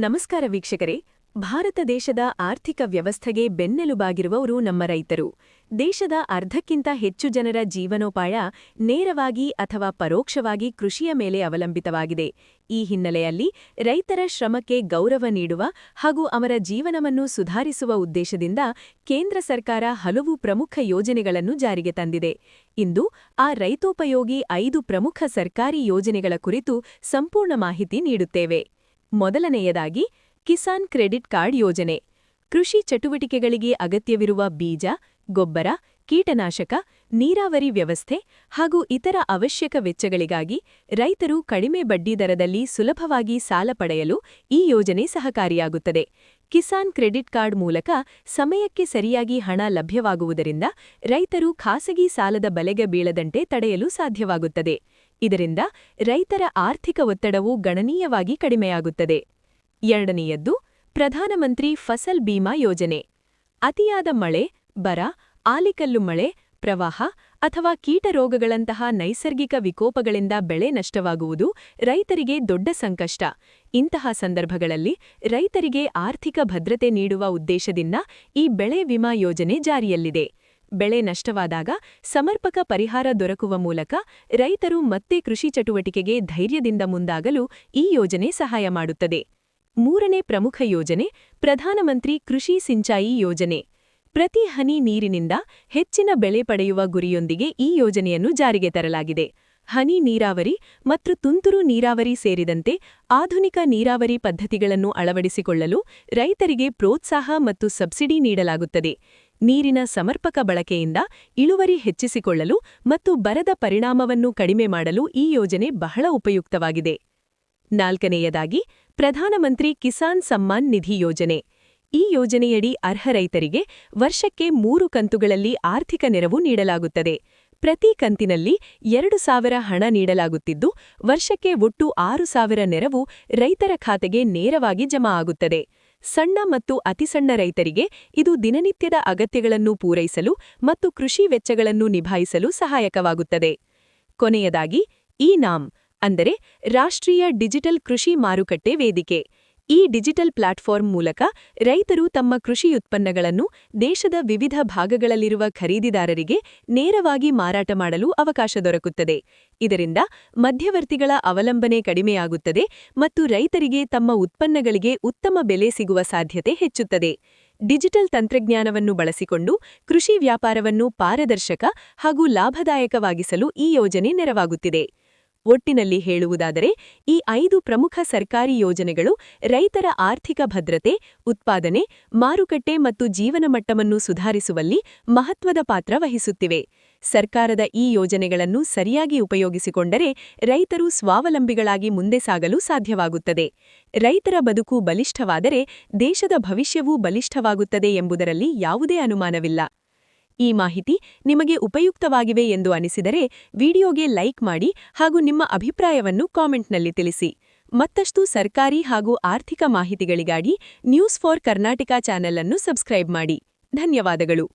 ನಮಸ್ಕಾರ ವೀಕ್ಷಕರೇ. ಭಾರತ ದೇಶದ ಆರ್ಥಿಕ ವ್ಯವಸ್ಥೆಗೆ ಬೆನ್ನೆಲುಬಾಗಿರುವವರು ನಮ್ಮ ರೈತರು. ದೇಶದ ಅರ್ಧಕ್ಕಿಂತ ಹೆಚ್ಚು ಜನರ ಜೀವನೋಪಾಯ ನೇರವಾಗಿ ಅಥವಾ ಪರೋಕ್ಷವಾಗಿ ಕೃಷಿಯ ಮೇಲೆ ಅವಲಂಬಿತವಾಗಿದೆ. ಈ ಹಿನ್ನೆಲೆಯಲ್ಲಿ ರೈತರ ಶ್ರಮಕ್ಕೆ ಗೌರವ ನೀಡುವ ಹಾಗೂ ಅವರ ಜೀವನವನ್ನು ಸುಧಾರಿಸುವ ಉದ್ದೇಶದಿಂದ ಕೇಂದ್ರ ಸರ್ಕಾರ ಹಲವು ಪ್ರಮುಖ ಯೋಜನೆಗಳನ್ನು ಜಾರಿಗೆ ತಂದಿದೆ. ಇಂದು ಆ ರೈತೋಪಯೋಗಿ ಐದು ಪ್ರಮುಖ ಸರ್ಕಾರಿ ಯೋಜನೆಗಳ ಕುರಿತು ಸಂಪೂರ್ಣ ಮಾಹಿತಿ ನೀಡುತ್ತೇವೆ. ಮೊದಲನೆಯದಾಗಿ ಕಿಸಾನ್ ಕ್ರೆಡಿಟ್ ಕಾರ್ಡ್ ಯೋಜನೆ. ಕೃಷಿ ಚಟುವಟಿಕೆಗಳಿಗೆ ಅಗತ್ಯವಿರುವ ಬೀಜ, ಗೊಬ್ಬರ, ಕೀಟನಾಶಕ, ನೀರಾವರಿ ವ್ಯವಸ್ಥೆ ಹಾಗೂ ಇತರ ಅವಶ್ಯಕ ವೆಚ್ಚಗಳಿಗಾಗಿ ರೈತರು ಕಡಿಮೆ ಬಡ್ಡಿದರದಲ್ಲಿ ಸುಲಭವಾಗಿ ಸಾಲ ಪಡೆಯಲು ಈ ಯೋಜನೆ ಸಹಕಾರಿಯಾಗುತ್ತದೆ. ಕಿಸಾನ್ ಕ್ರೆಡಿಟ್ ಕಾರ್ಡ್ ಮೂಲಕ ಸಮಯಕ್ಕೆ ಸರಿಯಾಗಿ ಹಣ ಲಭ್ಯವಾಗುವುದರಿಂದ ರೈತರು ಖಾಸಗಿ ಸಾಲದ ಬಲೆಗೆ ಬೀಳದಂತೆ ತಡೆಯಲು ಸಾಧ್ಯವಾಗುತ್ತದೆ. ಇದರಿಂದ ರೈತರ ಆರ್ಥಿಕ ಒತ್ತಡವು ಗಣನೀಯವಾಗಿ ಕಡಿಮೆಯಾಗುತ್ತದೆ. ಎರಡನೆಯದ್ದು, ಪ್ರಧಾನಮಂತ್ರಿ ಫಸಲ್ ಬೀಮಾ ಯೋಜನೆ. ಅತಿಯಾದ ಮಳೆ, ಬರ, ಆಲಿಕಲ್ಲು ಮಳೆ ಪ್ರವಾಹ ಅಥವಾ ಕೀಟರೋಗಗಳಂತಹ ನೈಸರ್ಗಿಕ ವಿಕೋಪಗಳಿಂದ ಬೆಳೆ ನಷ್ಟವಾಗುವುದು ರೈತರಿಗೆ ದೊಡ್ಡ ಸಂಕಷ್ಟ. ಇಂತಹ ಸಂದರ್ಭಗಳಲ್ಲಿ ರೈತರಿಗೆ ಆರ್ಥಿಕ ಭದ್ರತೆ ನೀಡುವ ಉದ್ದೇಶದಿಂದ ಈ ಬೆಳೆ ವಿಮಾ ಯೋಜನೆ ಜಾರಿಯಲ್ಲಿದೆ. ಬೆಳೆ ನಷ್ಟವಾದಾಗ ಸಮರ್ಪಕ ಪರಿಹಾರ ದೊರಕುವ ಮೂಲಕ ರೈತರು ಮತ್ತೆ ಕೃಷಿ ಚಟುವಟಿಕೆಗೆ ಧೈರ್ಯದಿಂದ ಮುಂದಾಗಲು ಈ ಯೋಜನೆ ಸಹಾಯ ಮಾಡುತ್ತದೆ. ಮೂರನೇ ಪ್ರಮುಖ ಯೋಜನೆ ಪ್ರಧಾನಮಂತ್ರಿ ಕೃಷಿ ಸಿಂಚಾಯಿ ಯೋಜನೆ. ಪ್ರತಿ ಹನಿ ನೀರಿನಿಂದ ಹೆಚ್ಚಿನ ಬೆಳೆ ಪಡೆಯುವ ಗುರಿಯೊಂದಿಗೆ ಈ ಯೋಜನೆಯನ್ನು ಜಾರಿಗೆ ತರಲಾಗಿದೆ. ಹನಿ ನೀರಾವರಿ ಮತ್ತು ತುಂತುರು ನೀರಾವರಿ ಸೇರಿದಂತೆ ಆಧುನಿಕ ನೀರಾವರಿ ಪದ್ಧತಿಗಳನ್ನು ಅಳವಡಿಸಿಕೊಳ್ಳಲು ರೈತರಿಗೆ ಪ್ರೋತ್ಸಾಹ ಮತ್ತು ಸಬ್ಸಿಡಿ ನೀಡಲಾಗುತ್ತದೆ. ನೀರಿನ ಸಮರ್ಪಕ ಬಳಕೆಯಿಂದ ಇಳುವರಿ ಹೆಚ್ಚಿಸಿಕೊಳ್ಳಲು ಮತ್ತು ಬರದ ಪರಿಣಾಮವನ್ನು ಕಡಿಮೆ ಮಾಡಲು ಈ ಯೋಜನೆ ಬಹಳ ಉಪಯುಕ್ತವಾಗಿದೆ. ನಾಲ್ಕನೆಯದಾಗಿ, ಪ್ರಧಾನಮಂತ್ರಿ ಕಿಸಾನ್ ಸಮ್ಮಾನ್ ನಿಧಿ ಯೋಜನೆ. ಈ ಯೋಜನೆಯಡಿ ಅರ್ಹ ರೈತರಿಗೆ ವರ್ಷಕ್ಕೆ ಮೂರು ಕಂತುಗಳಲ್ಲಿ ಆರ್ಥಿಕ ನೆರವು ನೀಡಲಾಗುತ್ತದೆ. ಪ್ರತಿ ಕಂತಿನಲ್ಲಿ ಎರಡು ಸಾವಿರ ಹಣ ನೀಡಲಾಗುತ್ತಿದ್ದು, ವರ್ಷಕ್ಕೆ ಒಟ್ಟು ಆರು ಸಾವಿರ ನೆರವು ರೈತರ ಖಾತೆಗೆ ನೇರವಾಗಿ ಜಮಾ ಆಗುತ್ತದೆ. ಸಣ್ಣ ಮತ್ತು ಅತಿಸಣ್ಣ ರೈತರಿಗೆ ಇದು ದಿನನಿತ್ಯದ ಅಗತ್ಯಗಳನ್ನು ಪೂರೈಸಲು ಮತ್ತು ಕೃಷಿ ವೆಚ್ಚಗಳನ್ನು ನಿಭಾಯಿಸಲು ಸಹಾಯಕವಾಗುತ್ತದೆ. ಕೊನೆಯದಾಗಿ, ಇ ನಾಮ್ ಅಂದರೆ ರಾಷ್ಟ್ರೀಯ ಡಿಜಿಟಲ್ ಕೃಷಿ ಮಾರುಕಟ್ಟೆ ವೇದಿಕೆ. ಈ ಡಿಜಿಟಲ್ ಪ್ಲಾಟ್ಫಾರ್ಮ್ ಮೂಲಕ ರೈತರು ತಮ್ಮ ಕೃಷಿ ಉತ್ಪನ್ನಗಳನ್ನು ದೇಶದ ವಿವಿಧ ಭಾಗಗಳಲ್ಲಿರುವ ಖರೀದಿದಾರರಿಗೆ ನೇರವಾಗಿ ಮಾರಾಟ ಮಾಡಲು ಅವಕಾಶ ದೊರಕುತ್ತದೆ. ಇದರಿಂದ ಮಧ್ಯವರ್ತಿಗಳ ಅವಲಂಬನೆ ಕಡಿಮೆಯಾಗುತ್ತದೆ ಮತ್ತು ರೈತರಿಗೆ ತಮ್ಮ ಉತ್ಪನ್ನಗಳಿಗೆ ಉತ್ತಮ ಬೆಲೆ ಸಿಗುವ ಸಾಧ್ಯತೆ ಹೆಚ್ಚುತ್ತದೆ. ಡಿಜಿಟಲ್ ತಂತ್ರಜ್ಞಾನವನ್ನು ಬಳಸಿಕೊಂಡು ಕೃಷಿ ವ್ಯಾಪಾರವನ್ನು ಪಾರದರ್ಶಕ ಹಾಗೂ ಲಾಭದಾಯಕವಾಗಿಸಲು ಈ ಯೋಜನೆ ನೆರವಾಗುತ್ತಿದೆ. ಒಟ್ಟಿನಲ್ಲಿ ಹೇಳುವುದಾದರೆ, ಈ ಐದು ಪ್ರಮುಖ ಸರ್ಕಾರಿ ಯೋಜನೆಗಳು ರೈತರ ಆರ್ಥಿಕ ಭದ್ರತೆ, ಉತ್ಪಾದನೆ, ಮಾರುಕಟ್ಟೆ ಮತ್ತು ಜೀವನ ಮಟ್ಟವನ್ನು ಸುಧಾರಿಸುವಲ್ಲಿ ಮಹತ್ವದ ಪಾತ್ರ ವಹಿಸುತ್ತಿವೆ. ಸರ್ಕಾರದ ಈ ಯೋಜನೆಗಳನ್ನು ಸರಿಯಾಗಿ ಉಪಯೋಗಿಸಿಕೊಂಡರೆ ರೈತರು ಸ್ವಾವಲಂಬಿಗಳಾಗಿ ಮುಂದೆ ಸಾಗಲು ಸಾಧ್ಯವಾಗುತ್ತದೆ. ರೈತರ ಬದುಕು ಬಲಿಷ್ಠವಾದರೆ ದೇಶದ ಭವಿಷ್ಯವೂ ಬಲಿಷ್ಠವಾಗುತ್ತದೆ ಎಂಬುದರಲ್ಲಿ ಯಾವುದೇ ಅನುಮಾನವಿಲ್ಲ. ಈ ಮಾಹಿತಿ ನಿಮಗೆ ಉಪಯುಕ್ತವಾಗಿವೆ ಎಂದು ಅನಿಸಿದರೆ ವಿಡಿಯೋಗೆ ಲೈಕ್ ಮಾಡಿ ಹಾಗೂ ನಿಮ್ಮ ಅಭಿಪ್ರಾಯವನ್ನು ಕಾಮೆಂಟ್ನಲ್ಲಿ ತಿಳಿಸಿ. ಮತ್ತಷ್ಟು ಸರ್ಕಾರಿ ಹಾಗೂ ಆರ್ಥಿಕ ಮಾಹಿತಿಗಳಿಗಾಗಿ ನ್ಯೂಸ್ ಫಾರ್ ಕರ್ನಾಟಕ ಚಾನೆಲ್ ಅನ್ನು ಸಬ್ಸ್ಕ್ರೈಬ್ ಮಾಡಿ. ಧನ್ಯವಾದಗಳು.